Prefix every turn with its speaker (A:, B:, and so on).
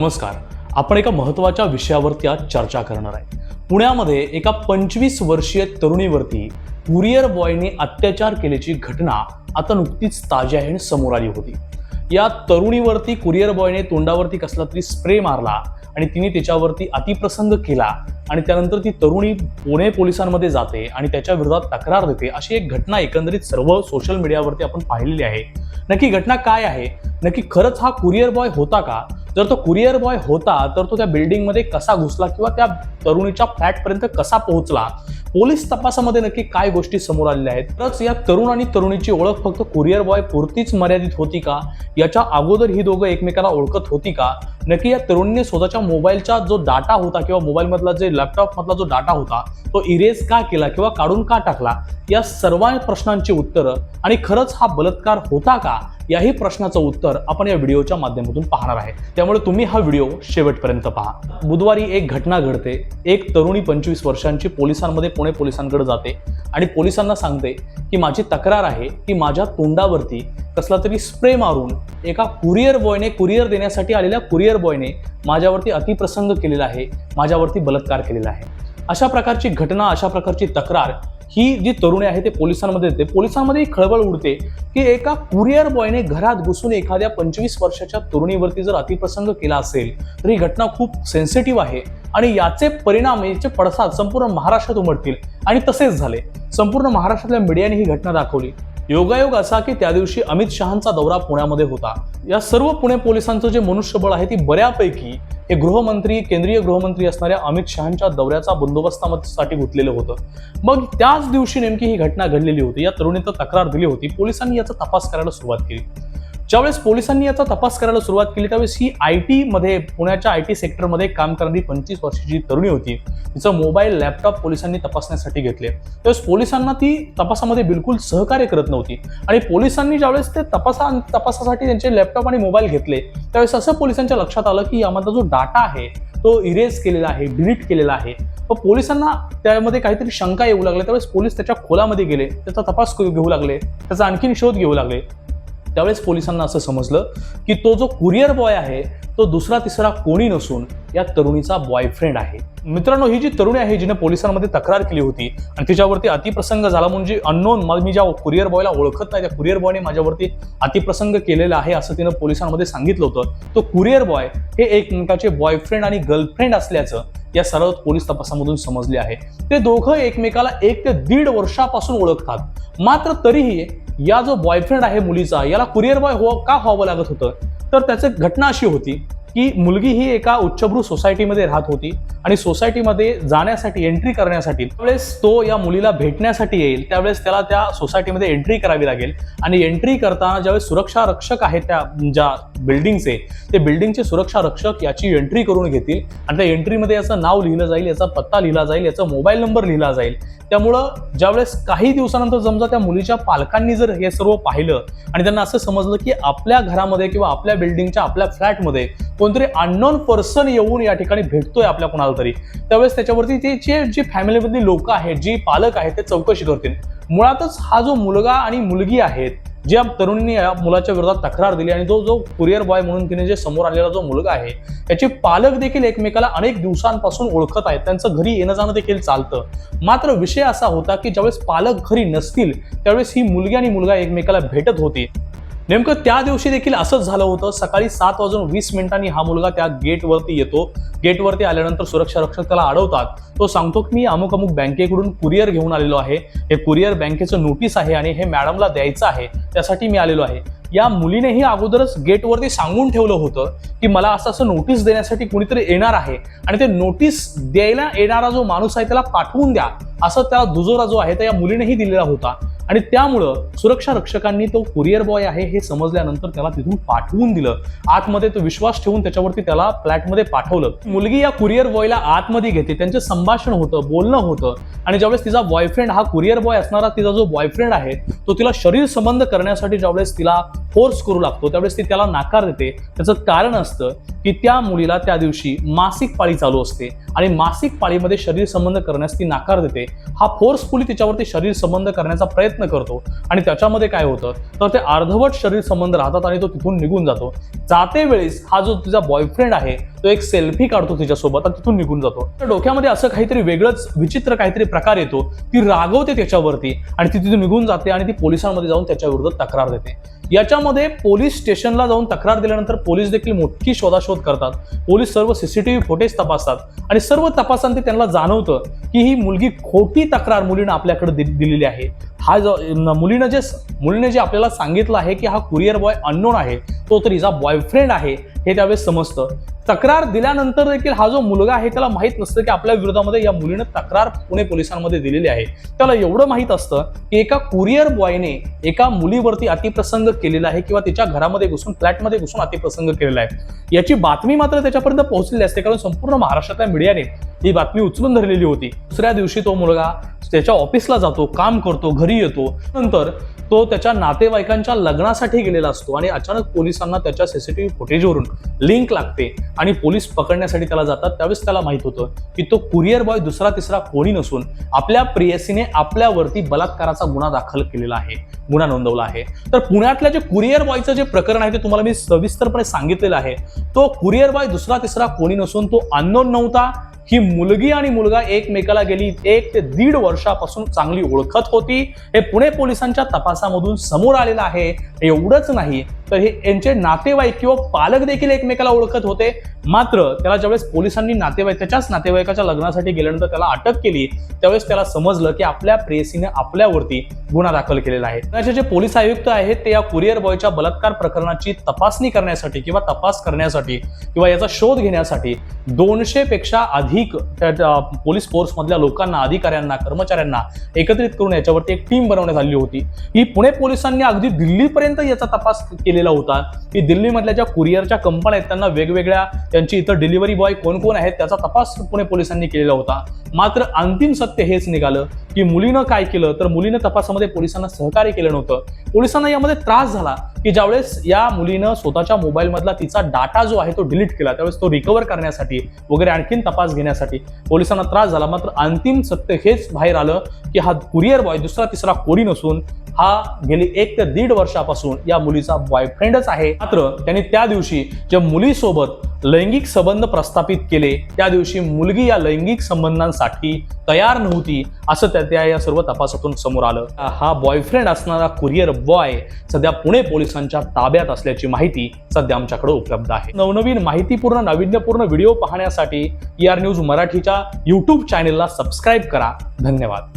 A: नमस्कार. आपण एका महत्त्वाच्या विषयावरती आज चर्चा करणार आहे. पुण्यामध्ये एका पंचवीस वर्षीय तरुणीवरती कुरिअर बॉयने अत्याचार केल्याची घटना आता नुकतीच ताज्याहीण आणि समोर आली होती. या तरुणीवरती कुरिअर बॉयने तोंडावरती कसला तरी स्प्रे मारला आणि तिने त्याच्यावरती अतिप्रसंग केला आणि त्यानंतर ती तरुणी पुणे पोलिसांमध्ये जाते आणि त्याच्या विरोधात तक्रार देते अशी एक घटना एकंदरीत सर्व सोशल मीडियावरती आपण पाहिलेली आहे. नक्की घटना काय आहे? नक्की खरंच हा कुरिअर बॉय होता का? जर तो कुरिअर बॉय होता तर तो त्या बिल्डिंगमध्ये कसा घुसला किंवा त्या तरुणीच्या फ्लॅटपर्यंत कसा पोहोचला? पोलीस तपासामध्ये नक्की काय गोष्टी समोर आलेल्या आहेत? तरच या तरुण आणि तरुणीची ओळख फक्त कुरिअर बॉय पुरतीच मर्यादित होती का? याच्या अगोदर ही दोघं एकमेकाला ओळखत होती का? नक्की या तरुणीने स्वतःच्या मोबाईलचा जो डाटा होता किंवा मोबाईलमधला जे लॅपटॉपमधला जो डाटा होता तो इरेज का केला किंवा काढून का टाकला या सर्व प्रश्नांची उत्तरं आणि खरंच हा बलात्कार होता का याही प्रश्नाचं उत्तर आपण या व्हिडिओच्या माध्यमातून पाहणार आहे. त्यामुळे तुम्ही हा व्हिडिओ शेवटपर्यंत पहा. बुधवारी एक घटना घडते. एक तरुणी पंचवीस वर्षांची पोलिसांमध्ये पुणे पोलिसांकडे जाते आणि पोलिसांना सांगते की माझी तक्रार आहे की माझ्या तोंडावरती कसला तरी स्प्रे मारून एका कुरिअर बॉयने कुरिअर देण्यासाठी आलेल्या कुरिअर बॉयने माझ्यावरती अतिप्रसंग केलेला आहे माझ्यावरती बलात्कार केलेला आहे. अशा प्रकारची घटना अशा प्रकारची तक्रार ही जी तरुणी आहे ते पोलिसांमध्ये येते पोलिसांमध्ये ही खळबळ उडते की एका कुरिअर बॉयने घरात घुसून एखाद्या पंचवीस वर्षाच्या तरुणीवरती जर अतिप्रसंग केला असेल तर ही घटना खूप सेन्सिटिव्ह आहे आणि याचे परिणाम याचे पडसाद संपूर्ण महाराष्ट्रात उमटतील. आणि तसेच झाले. संपूर्ण महाराष्ट्रातल्या मीडियाने ही घटना दाखवली. योगायोग असा की त्या दिवशी अमित शहांचा दौरा पुण्यामध्ये होता. या सर्व पुणे पोलिसांचं जे मनुष्यबळ आहे ती बऱ्यापैकी हे गृहमंत्री केंद्रीय गृहमंत्री असणाऱ्या अमित शहांच्या दौऱ्याचा बंदोबस्तासाठी गुंतलेलं होतं. मग त्याच दिवशी नेमकी ही घटना घडलेली होती. या तरुणीनं तक्रार दिली होती. पोलिसांनी याचा तपास करायला सुरुवात केली. ज्यावेळेस पोलिसांनी याचा तपास करायला सुरुवात केली त्यावेळेस ही आय टीमध्ये पुण्याच्या आय टी सेक्टरमध्ये काम करणारी पंचवीस वर्षाची तरुणी होती तिचा मोबाईल लॅपटॉप पोलिसांनी तपासण्यासाठी घेतले. त्यावेळेस पोलिसांना ती तपासामध्ये बिलकुल सहकार्य करत नव्हती. आणि पोलिसांनी ज्यावेळेस ते तपासा तपासासाठी त्यांचे लॅपटॉप आणि मोबाईल घेतले त्यावेळेस असं पोलिसांच्या लक्षात आलं की यामधला जो डाटा आहे तो इरेज केलेला आहे डिलीट केलेला आहे. व पोलिसांना त्यामध्ये काहीतरी शंका येऊ लागल्या. त्यावेळेस पोलीस त्याच्या खोलामध्ये गेले त्याचा तपास घेऊ लागले त्याचा आणखीन शोध घेऊ लागले. त्यावेळेस पोलिसांना असं समजलं की तो जो कुरिअर बॉय आहे तो दुसरा तिसरा कोणी नसून या तरुणीचा बॉयफ्रेंड आहे. मित्रांनो ही जी तरुणी आहे जिने पोलिसांमध्ये तक्रार केली होती आणि तिच्यावरती अतिप्रसंग झाला म्हणजे अननोन मी ज्या कुरिअर बॉयला ओळखत नाही त्या कुरिअर बॉयने माझ्यावरती अतिप्रसंग केलेला आहे असं तिनं पोलिसांमध्ये सांगितलं होतं. तो कुरिअर बॉय हे एकमेकाचे बॉयफ्रेंड आणि गर्लफ्रेंड असल्याचं या सर्व पोलीस तपासामधून समजले आहे. ते दोघं एकमेकाला एक ते दीड वर्षापासून ओळखतात. मात्र तरीही या जो बॉयफ्रेंड आहे मुलीचा याला कुरिअर बॉय हो का व्हावं लागत होतं? तर त्याची घटना अशी होती. की मुलगी ही एका उच्चभ्रू सोसायटीमध्ये राहत होती आणि सोसायटीमध्ये जाण्यासाठी एंट्री करण्यासाठी त्यावेळेस तो या मुलीला भेटण्यासाठी येईल त्यावेळेस त्याला त्या सोसायटीमध्ये एंट्री करावी लागेल. आणि एंट्री करताना ज्यावेळेस सुरक्षा रक्षक आहेत त्या ज्या बिल्डिंगचे ते बिल्डिंगचे सुरक्षा रक्षक याची एंट्री करून घेतील. आणि त्या एंट्रीमध्ये याचं नाव लिहिलं जाईल याचा पत्ता लिहिला जाईल याचा मोबाईल नंबर लिहिला जाईल. त्यामुळं ज्यावेळेस काही दिवसानंतर समजा त्या मुलीच्या पालकांनी जर हे सर्व पाहिलं आणि त्यांना असं समजलं की आपल्या घरामध्ये किंवा आपल्या बिल्डिंगच्या आपल्या फ्लॅटमध्ये कोणतरी अननोन पर्सन येऊन या ठिकाणी भेटतोय आपल्या कोणाला तरी. त्यावेळेस त्याच्यावरती ते जे जी फॅमिलीमधली लोक आहेत जी पालक आहेत ते चौकशी करतील. मुळातच हा जो मुलगा आणि मुलगी आहेत ज्या तरुणीने या मुलाच्या विरोधात तक्रार दिली आणि तो जो कुरिअर बॉय म्हणून तिने जे समोर आलेला जो मुलगा आहे त्याचे पालक देखील एकमेकाला अनेक दिवसांपासून ओळखत आहेत. त्यांचं घरी येणं जाणं देखील चालतं. मात्र विषय असा होता की ज्यावेळेस पालक घरी नसतील त्यावेळेस ही मुलगी आणि मुलगा एकमेकाला भेटत होती. नेमकं त्या दिवशी देखील असंच झालं होतं. सकाळी सात वाजून वीस मिनिटांनी हा मुलगा त्या गेटवरती येतो. गेटवरती आल्यानंतर सुरक्षा रक्षक त्याला अडवतात. तो सांगतो की मी अमुक अमुक बँकेकडून कुरिअर घेऊन आलेलो आहे. हे कुरिअर बँकेचं नोटीस आहे आणि हे मॅडमला द्यायचं आहे. त्यासाठी मी आलेलो आहे. या मुलीनेही अगोदरच गेटवरती सांगून ठेवलं होतं की मला असं असं नोटीस देण्यासाठी कुणीतरी येणार आहे. आणि ते नोटीस द्यायला येणारा जो माणूस आहे त्याला पाठवून द्या. असं त्या दुजोरा जो आहे त्या या मुलीनेही दिलेला होता. आणि त्यामुळं सुरक्षा रक्षकांनी तो कुरिअर बॉय आहे हे समजल्यानंतर त्याला तिथून पाठवून दिलं. आतमध्ये तो विश्वास ठेवून त्याच्यावरती त्याला फ्लॅटमध्ये पाठवलं. मुलगी या कुरिअर बॉयला आतमध्ये घेते. त्यांचं संभाषण होतं बोलणं होतं. आणि ज्यावेळेस तिचा बॉयफ्रेंड हा कुरिअर बॉय असणारा तिचा जो बॉयफ्रेंड आहे तो तिला शरीर संबंध करण्यासाठी ज्यावेळेस तिला फोर्स करू लागतो त्यावेळेस ती त्याला नाकार देते. त्याचं कारण असतं की त्या मुलीला त्या दिवशी मासिक पाळी चालू असते आणि मासिक पाळीमध्ये शरीर संबंध करण्यास ती नाकार देते. हा फोर्सफुली तिच्यावरती शरीर संबंध करण्याचा प्रयत्न करतो आणि त्याच्यामध्ये काय होतं? तर ते अर्धवट शरीर संबंध राहतात आणि तो तिथून निघून जातो. जाते वेळेस हा जो तिचा बॉयफ्रेंड आहे तो एक सेल्फी काढतो तिच्यासोबत आणि तिथून निघून जातो. तर डोक्यामध्ये असं काहीतरी वेगळंच विचित्र काहीतरी प्रकार येतो. ती रागवते त्याच्यावरती आणि ती तिथून निघून जाते आणि ती पोलिसांमध्ये जाऊन त्याच्या विरोधात तक्रार देते. याच्या त्याच्यामध्ये पोलीस स्टेशनला जाऊन तक्रार दिल्यानंतर पोलीस देखील मोठी शोधाशोध करतात. पोलीस सर्व सीसीटीव्ही फुटेज तपासतात. आणि सर्व तपासांती त्यांना जाणवतं की ही मुलगी खोटी तक्रार मुलीनं आपल्याकडे दि- दिलेली आहे. हा जो मुलीनं जे मुलीने जे आपल्याला सांगितलं आहे की हा कुरिअर बॉय अननोन आहे तो तर हिचा बॉयफ्रेंड आहे हे त्यावेळेस समजतं. तक्रार दिल्यानंतर देखील हा जो मुलगा आहे त्याला माहीत नसतं की आपल्या विरोधामध्ये या मुलीनं तक्रार पुणे पोलिसांमध्ये दिलेली आहे. त्याला एवढं माहीत असतं की एका कुरिअर बॉयने एका मुलीवरती अतिप्रसंग केलेला आहे किंवा तिच्या घरामध्ये घुसून फ्लॅटमध्ये घुसून अतिप्रसंग केलेला आहे. याची बातमी मात्र त्याच्यापर्यंत पोहोचलेली असते कारण संपूर्ण महाराष्ट्रातल्या मीडियाने ही बातमी उचलून धरलेली होती. दुसऱ्या दिवशी तो मुलगा त्याच्या ऑफिसला जातो काम करतो घरी येतो. नंतर तो त्याच्या नातेवाईकांच्या लग्नासाठी गेलेला असतो आणि अचानक पोलिसांना त्याच्या सीसीटीव्ही फुटेजवरून लिंक लागते. आणि पोलीस पकडण्यासाठी त्याला जातात त्यावेळेस त्याला माहीत होतं की तो कुरिअर बॉय दुसरा तिसरा कोणी नसून आपल्या प्रियसीने आपल्यावरती बलात्काराचा गुन्हा दाखल केलेला आहे गुन्हा नोंदवला आहे. तर पुण्यातल्या जे कुरिअर बॉयचं जे प्रकरण आहे ते तुम्हाला मी सविस्तरपणे सांगितलेलं आहे. तो कुरिअर बॉय दुसरा तिसरा कोणी नसून तो अननोन नव्हता. ही मुलगी आणि मुलगा एकमेकाला गेली एक ते दीड वर्षापासून चांगली ओळखत होती. हे पुणे पोलिसांच्या तपासामधून समोर आलेलं आहे. एवढंच नाही तर हे यांचे नातेवाईक किंवा पालक देखील एकमेकाला ओळखत होते. मात्र त्याला ज्यावेळेस पोलिसांनी नातेवाईक त्याच्याच नातेवाईकाच्या लग्नासाठी गेल्यानंतर त्याला अटक केली त्यावेळेस त्याला समजलं की आपल्या प्रेयसीने आपल्यावरती गुन्हा दाखल केलेला आहे. पुण्याचे जे पोलीस आयुक्त आहेत ते या कुरिअर बॉयच्या बलात्कार प्रकरणाची तपासणी करण्यासाठी किंवा तपास करण्यासाठी किंवा याचा शोध घेण्यासाठी दोनशे पेक्षा अधिक पोलीस फोर्स मधल्या लोकांना अधिकाऱ्यांना कर्मचाऱ्यांना एकत्रित करून याच्यावरती एक टीम बनवण्यात आली होती. ही पुणे पोलिसांनी अगदी दिल्लीपर्यंत याचा तपास केलेला होता. की दिल्लीमधल्या ज्या कुरिअरच्या कंपन्या आहेत त्यांना वेगवेगळ्या त्यांची इतर डिलिव्हरी बॉय कोण कोण आहेत त्याचा तपास पुणे पोलिसांनी केलेला होता. मात्र अंतिम सत्य हेच निघालं की मुलीनं काय केलं तर मुलीनं तपासामध्ये पोलिसांना सहकार्य केलं नव्हतं. पोलिसांना यामध्ये त्रास झाला. की ज्यावेळेस या मुलीनं स्वतःच्या मोबाईलमधला तिचा डाटा जो आहे तो डिलीट केला त्यावेळेस तो रिकवर करण्यासाठी वगैरे आणखीन तपास घेण्यासाठी पोलिसांना त्रास झाला. मात्र अंतिम सत्य हेच बाहेर आलं की हा कुरिअर बॉय दुसरा तिसरा कोणी नसून हा गेली एक ते दीड वर्षापासून या मुलीचा बॉयफ्रेंडच आहे. मात्र त्यांनी त्या दिवशी ज्या मुलीसोबत लैंगिक संबंध प्रस्थापित केले त्या दिवशी मुलगी या लैंगिक संबंधांसाठी तयार नव्हती असं त्या त्या या सर्व तपासातून समोर आलं. हा बॉयफ्रेंड असणारा कुरिअर बॉय सध्या पुणे पोलीस पोलिसांच्या ताब्यात असल्याची माहिती सध्या आमच्याकडे उपलब्ध आहे. नवनवीन माहितीपूर्ण नाविन्यपूर्ण व्हिडिओ पाहण्यासाठी ई आर न्यूज मराठीच्या युट्यूब चॅनेलला सबस्क्राईब करा. धन्यवाद.